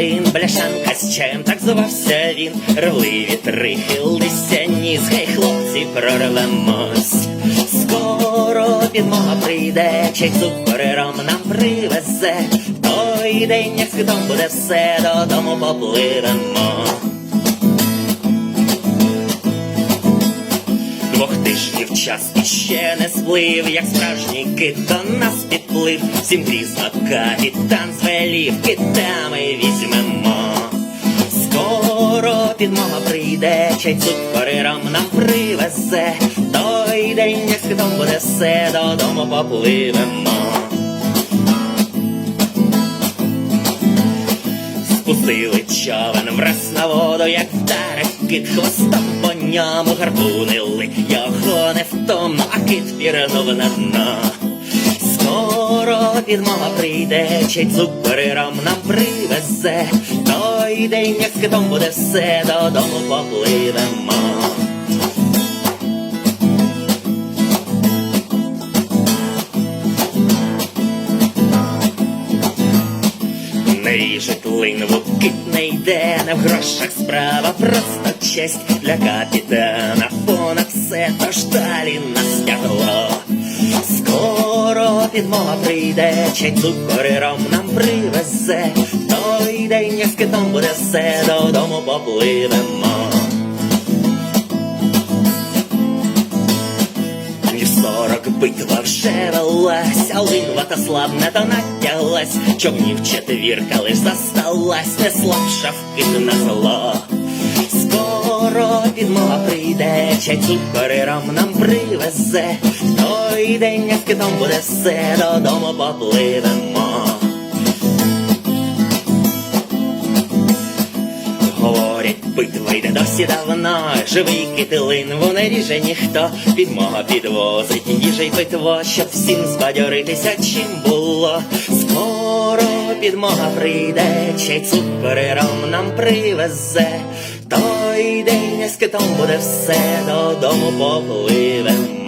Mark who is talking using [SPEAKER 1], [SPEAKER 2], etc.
[SPEAKER 1] один бляшанка з чаєм, так звався він. Рвли вітри, хилися ніс, хай хлопці, прорвемось. Скоро підмога прийде, чай цукорером нам привезе. Той день, як світом буде все, додому попливемо. Двох тижнів час іще не сплив, як справжній кит до нас підплив. Всім грізно капітан звелів, китами візьмемо. Скоро підмога прийде, чай цукориром нам привезе. Той день, як світом буде все, додому попливемо. Спустили човен враз на воду, як вдарив кит хвостом по ньому гарпунили його невтомно, а кит пірнув на дно. Скоро підмога прийде, чай цукориром нам привезе. Той день, як з китом буде все, додому попливемо. Не ріжуть линву, кит не йде, не в грошах справа, просто честь для капітана. Тож далі нас тягло. Скоро підмога прийде, чай цукориром нам привезе. Той день, як з буде все, додому попливемо. Сорок битва вже велась, а линва та славна то натяглась, човнів четвірка лиш засталась, не слабша вкид на зло. Скоро підмога прийде, чай цукориром нам привезе. Той день, як китом буде все, додому попливемо. Говорять, битва йде досі давно, живий китилин, не ріже ніхто, підмога підвозить їжа й питво, щоб всім збадьоритися, чим було. Скоро підмога прийде, чай цукориром нам привезе. Той день з китом буде все, додому попливемо.